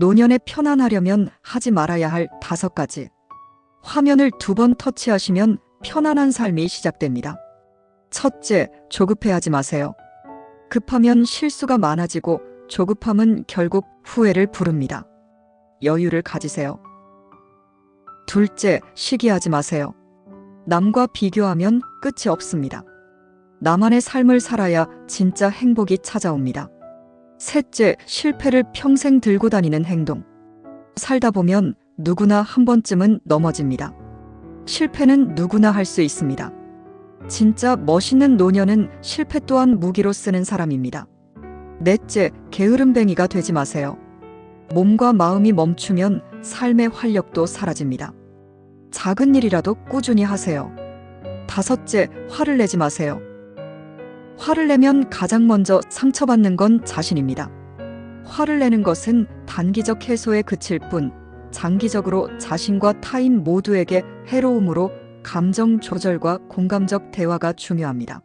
노년에 편안하려면 하지 말아야 할 다섯 가지. 화면을 두 번 터치하시면 편안한 삶이 시작됩니다. 첫째, 조급해하지 마세요. 급하면 실수가 많아지고 조급함은 결국 후회를 부릅니다. 여유를 가지세요. 둘째, 시기하지 마세요. 남과 비교하면 끝이 없습니다. 나만의 삶을 살아야 진짜 행복이 찾아옵니다. 셋째, 실패를 평생 들고 다니는 행동. 살다 보면 누구나 한 번쯤은 넘어집니다. 실패는 누구나 할 수 있습니다. 진짜 멋있는 노년은 실패 또한 무기로 쓰는 사람입니다. 넷째, 게으름뱅이가 되지 마세요. 몸과 마음이 멈추면 삶의 활력도 사라집니다. 작은 일이라도 꾸준히 하세요. 다섯째, 화를 내지 마세요. 화를 내면 가장 먼저 상처받는 건 자신입니다. 화를 내는 것은 단기적 해소에 그칠 뿐 장기적으로 자신과 타인 모두에게 해로움으로 감정 조절과 공감적 대화가 중요합니다.